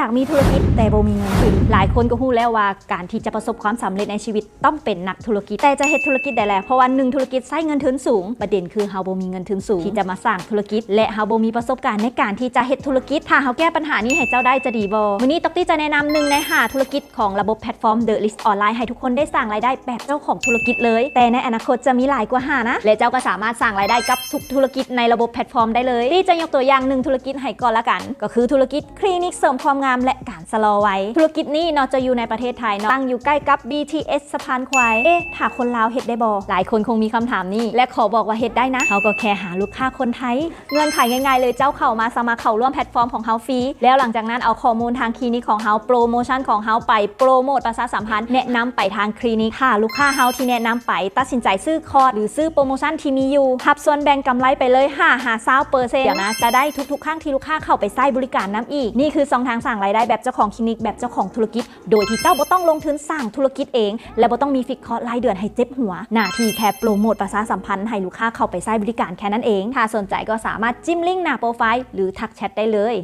อยากมีธุรกิจแต่โบมีเงินทุนหลายคนก็รู้แล้วว่าการที่จะประสบความสำเร็จในชีวิตต้องเป็นนักธุรกิจ แต่จะเฮ็ดธุรกิจได้แล้วเพราะว่าหนึ่งธุรกิจใช้เงินทุนสูง ประเด็นคือเฮาโบมีเงินทุนสูง ที่จะมาสร้างธุรกิจ และเฮาโบมีประสบการณ์ในการที่จะเฮ็ดธุรกิจถ้าเฮาแก้ปัญหานี้ให้เจ้าได้จะดีบ่มื้อนี้ตอกตี้จะแนะนำหนึ่งในหาธุรกิจของระบบแพลตฟอร์ม The List ออนไลน์ให้ทุกคนได้สร้างรายได้แบบเจ้าของธุรกิจเลย แต่ในอนาคตจะมีหลายกว่าหานะ และเจ้าก็สามารถสร้างรายได้กับทุกธุรกิจในระบบแพลตฟอร์มได้เลยที่จะยกตัวอย่างหนึ่งธุรกิจให้ก่อนละกัน ก็คือธุรกิจคลินิกเสริมความงามและการสโลอไว้ ธุรกิจนี้เนอกจะอยู่ในประเทศไทยเนาะตั้งอยู่ใกล้กับ BTS สะพานควายเอ๊ะถ้าคนลาวเฮ็ดได้บ่หลายคนคงมีคำถามนี้และขอบอกว่าเฮ็ดได้นะเขาก็แค่หาลูกค้าคนไทย เงื่อนไขง่ายๆเลยเจ้าเข้ามาสมัครเข้าร่วมแพลตฟอร์มของเฮาฟรีแล้วหลังจากนั้นเอาข้อมูลทางคลินิกของเฮาโปรโมชั่นของเฮาไปโปรโมทประชาสัมพันธ์แนะนำไปทางคลินิกค่ะลูกค้าเฮาที่แนะนำไป ตัดสินใจซื้อคอร์สหรือซื้อโปรโมชั่นที่มีอยู่หับส่วนแบ่งกำไรไปเลย5 5 0เซาเปอร์เซ็นต์เดี๋ยวนะจะได้ทุกๆครั้งที่ลูกค้าเข้าไปใช้บริการน้ำอีกนี่คือสองทางสร้างรายได้แบบเจ้าของคลินิกแบบเจ้าของธุรกิจ โดยที่เจ้าบ่ต้องลงทุนสร้างธุรกิจเอง และบ่ต้องมีฟิกคอร์สรายเดือนให้เจ็บหัว หน้าที่แค่โปรโมทประชาสัมพันธ์ให้ลูกค้าเข้าไปใช้บริการแค่นั้นเอง ถ้าสนใจก็สามารถจิ้มลิงก์หน้าโปรไฟล์หรือทักแชทได้เลย